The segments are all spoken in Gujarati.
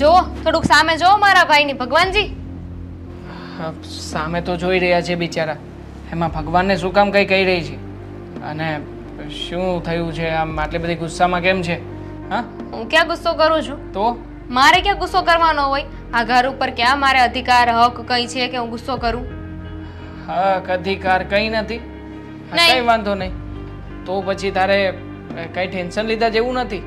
જો થોડુંક સામે જો મારા ભાઈની ભગવાનજી. સામે તો જોઈ રહ્યા છે બિચારા. એમાં ભગવાનને શું કામ કંઈ કહી રહી છે? અને શું થયું છે? આમ આટલી બધી ગુસ્સામાં કેમ છે? હા? હું ક્યાં ગુસ્સો કરું છું? તો? મારે ક્યાં ગુસ્સો કરવાનો હોય? આ ઘર ઉપર ક્યાં મારે અધિકાર હક કઈ છે કે હું ગુસ્સો કરું? હક અધિકાર કંઈ નથી. કઈ વાંધો નહીં. તો પછી તારે કઈ કંઈ ટેન્શન લીધા જેવું નથી?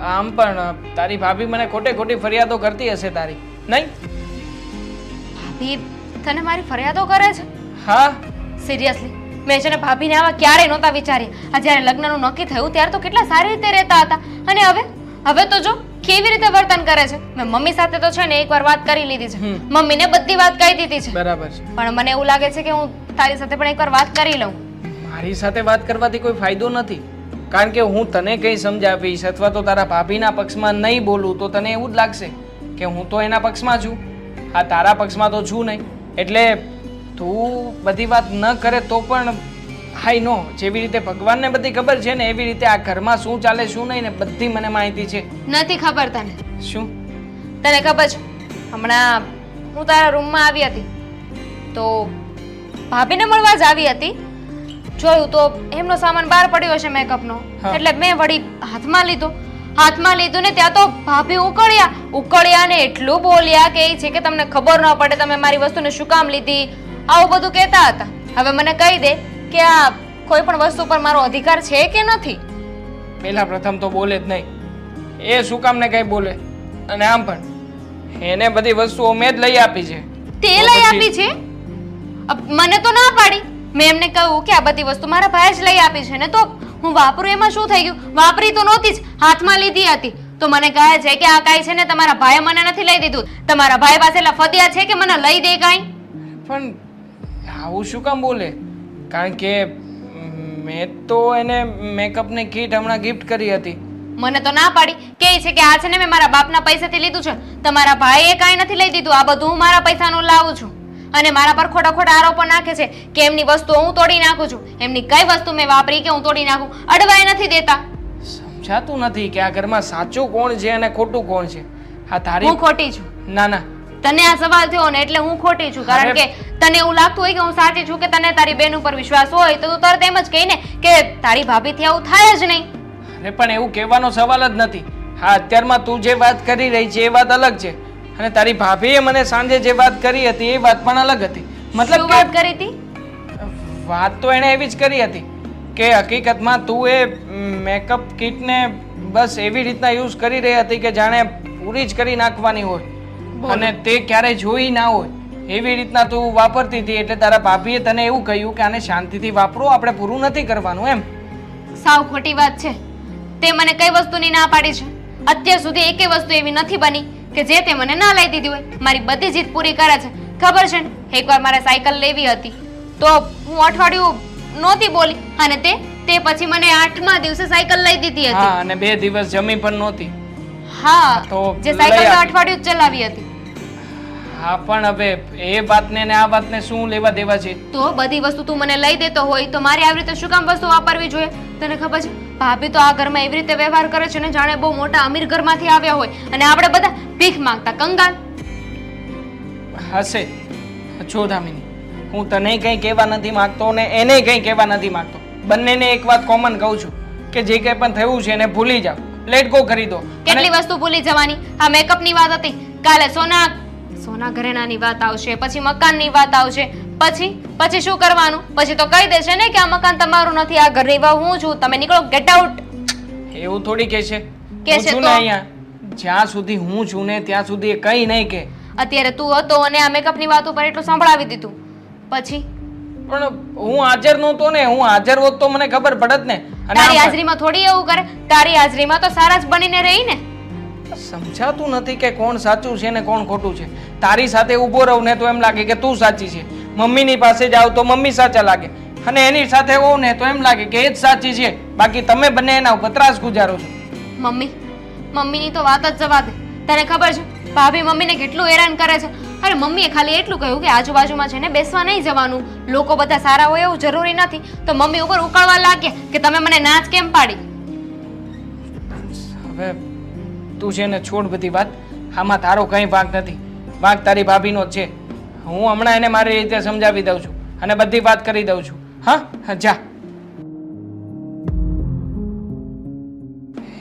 આમ પણ તારી ભાભી મને ખોટે ખોટી ફરિયાદો કરતી હશે તારી. નહીં? ભાભી તને મારી ફરિયાદો કરે છે? હા? સિરિયસલી મેં છે ને ભાભીને આવા ક્યારેય નહોતા વિચાર્યા. આ જ્યારે લગ્નનું નક્કી થયું ત્યારે તો કેટલા સારી રીતે રહેતા હતા. અને હવે? હવે તો જો કેવી રીતે વર્તન કરે છે? મેં મમ્મી સાથે તો છે ને એકવાર વાત કરી લીધી છે. મમ્મીને બધી વાત કહી દીધી છે. બરાબર છે. પણ મને એવું લાગે છે કે હું તારી સાથે પણ એકવાર વાત કરી લઉં. મારી સાથે વાત કરવાથી કોઈ ફાયદો નથી. કારણ કે હું તને કંઈ સમજાવીશ અથવા તો તારા ભાભીના પક્ષમાં નહીં બોલું તો તને એવું જ લાગશે કે હું તો એના પક્ષમાં છું. હા તારા પક્ષમાં તો છું નહીં. એટલે તું બધી વાત ન કરે તો પણ હાઈ નો જેવી રીતે ભગવાનને બધી ખબર છે ને એવી રીતે આ ઘરમાં શું ચાલે શું નહીં ને બધી મને માહિતી છે. નથી ખબર તને. શું? તને ખબર છે હમણાં હું તારા રૂમમાં આવી હતી. તો ભાભીને મળવા જ આવી હતી. જોયું તો એમનો સામાન બહાર પડ્યો હશે મેકઅપનો એટલે મેં વળી હાથમાં લીધો. હાથમાં લીધું ને ત્યાં તો ભાભી ઉકળ્યા. ઉકળ્યા ને એટલું બોલ્યા કે એ છે કે તમને ખબર ન પડે તમે મારી વસ્તુને શું કામ લીધી? આવું બધું કહેતા હતા. હવે મને કહી દે કે આ કોઈ પણ વસ્તુ પર મારો અધિકાર છે કે નથી? પહેલા પ્રથમ તો બોલે જ નહીં. એ શું કામ ને કંઈ બોલે? અને આમ પણ. એને બધી વસ્તુઓ મેં જ લઈ આપી છે. તે લઈ આપી છે? મને તો ના પાડી. મેં એમને કહ્યું કે આ બધી વસ્તુ મારા ભાઈએ જ લઈ આપી છે ને તો હું વાપરું એમાં શું થઈ ગયું? વાપરી તો નહોતી જ હાથમાં લીધી હતી. તો મને કહે છે કે આ કાંઈ છે ને તમારા ભાઈએ મને નથી લઈ દીધું. તમારા ભાઈ પાસે એટલા ફદિયા છે કે મને લઈ દે કાંઈ? પણ આવું શું કામ બોલે? કારણ કે મેં તો એને મેકઅપની કીટ હમણાં ગિફ્ટ કરી હતી. મને તો ના પાડી. કે છે કે આ છે ને મેં મારા બાપના પૈસાથી લીધું છે. તમારા ભાઈએ કાંઈ નથી લઈ દીધું. આ બધું હું મારા પૈસાનું લાવું છું. અને મારા પર ખોટા ખોટા આરોપો નાખે છે કે એમની વસ્તુઓ હું તોડી નાખું છું. એમની કઈ વસ્તુ મેં વાપરી કે હું તોડી નાખું? અડવાય નથી દેતા. સમજાતું નથી કે આ ઘરમાં સાચું કોણ છે અને ખોટું કોણ છે? આ તારી હું ખોટી છું. ના ના. તને આ સવાલ થયો ને એટલે હું ખોટી છું. કારણ કે તને એવું લાગતું હોય કે હું સાચી છું કે તને તારી બેન ઉપર વિશ્વાસ હોય તો તું તરત એમ જ કહીને કે તારી ભાભીથી આવું થાય જ નહીં. અરે પણ એવું કહેવાનો સવાલ જ નથી. હા અત્યારમાં તું જે વાત કરી રહી છે એ વાત અલગ છે. અને તારી ભાભીએ મને સાંજે જે વાત કરી હતી એ વાત પણ અલગ હતી. મતલબ શું વાત કરી હતી? વાત તો એણે એવી જ કરી હતી કે હકીકતમાં તું એ મેકઅપ કીટને બસ એવી રીતના યુઝ કરી રહી હતી કે જાણે પૂરી જ કરી નાખવાની હોય. અને તે ક્યારેય જોઈ ના હોય. એવી રીતના તું વાપરતી હતી એટલે તારા ભાભીએ તને એવું કહ્યું કે આને શાંતિથી વાપરો આપણે પૂરું નથી કરવાનું એમ? સાવ ખોટી વાત છે. તે મને કઈ વસ્તુની ના પાડી છે? અત્યાર સુધી એકેય વસ્તુ એવી નથી બની કે જે તે મને ના લઈ દીધી હોય મારી બધી જીત પૂરી કરે છે. ખબર છે ને? એકવાર મારે સાયકલ લેવી હતી. તો હું અઠવાડિયું નહોતી બોલી અને તે તે પછી મને આઠમા દિવસે સાયકલ લઈ દીધી હતી. હા અને બે દિવસ જમી પણ નહોતી. હા તો જે સાયકલ મેં અઠવાડિયું જ ચલાવી હતી. હા પણ હવે એ વાતને ને આ વાતને શું લેવા દેવા છે? તો બધી વસ્તુ તું મને લઈ દેતો હોય તો મારે આવી રીતે શું કામ વસ્તુ વાપરવી જોઈએ? તને ખબર છે? ભાભી તો આ ઘરમાં એવી રીતે વ્યવહાર કરે છે ને જાણે બહુ મોટા અમીર ઘરમાંથી આવ્યા હોય. અને આપણે બધા ભીખ માંગતા. કંગાલ. હશે. જો દામિની. હું તને કંઈ કહેવા નથી માંગતો ને એને કંઈ કહેવા નથી માંગતો. બંનેને એક વાત કોમન કહું છું કે જે કંઈ પણ થયું છે એને ભૂલી જાઓ. લેટ ગો કરી દો. કેટલી વસ્તુ ભૂલી જવાની? આ મેકઅપની વાત હતી. કાલે સોના સોના ઘરેણાની વાત આવશે પછી મકાનની વાત આવશે. પછી? પછી શું કરવાનું? પછી તો કહી દેશે ને કે આ મકાન તમારું નથી આ ઘરની રહેવા હું છું તમે નીકળો ગેટ આઉટ એવું થોડી કે છે? કે છે તો? અહીંયા. જ્યાં સુધી હું છું ને ત્યાં સુધી એ કંઈ નહીં કે. અત્યારે તું હતો અને આ મેકઅપની વાત ઉપર એટલું સંભળાવી દીધું. પછી? પણ હું હાજર નહોતો ને હું હાજર હોત તો મને ખબર પડત ને. તારી હાજરીમાં થોડી એવું કરે? તારી હાજરીમાં તો સારા જ બનીને રહી ને. સમજાતું નથી કે કોણ સાચું છે ને કોણ ખોટું છે. તારી સાથે ઊભો રહું ને તો એમ લાગે કે તું સાચી છે. મમ્મીની પાસે જાવ તો મમ્મી સાચા લાગે. અને એની સાથે હોઉં ને તો એમ લાગે કે એ જ સાચી છે. બાકી તમે બંને એના ઉપર ત્રાસ ગુજારો છો. મમ્મી મમ્મીની તો વાત જ જવા દે. તને ખબર છે ભાભી મમ્મીને કેટલું હેરાન કરે છે. અરે મમ્મીએ ખાલી એટલું કહ્યું કે આજુબાજુમાં છે ને બેસવા નહીં જવાનું. લોકો બધા સારા હોય એવું જરૂરી નથી. તો મમ્મી ઉપર ઉકળવા લાગ્યા કે તમે મને નાચ કેમ પાડી? હવે તું છે ને છોડ બધી વાત. આમાં તારો કંઈ ભાગ નથી. ભાગ તારી ભાભીનો છે. હું હમણાં એને મારી રીતે સમજાવી દઉં છું અને બધી વાત કરી દઉં છું. હા? જા.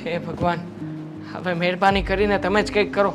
હે ભગવાન, હવે મહેરબાની કરીને તમે જ કંઈક કરો.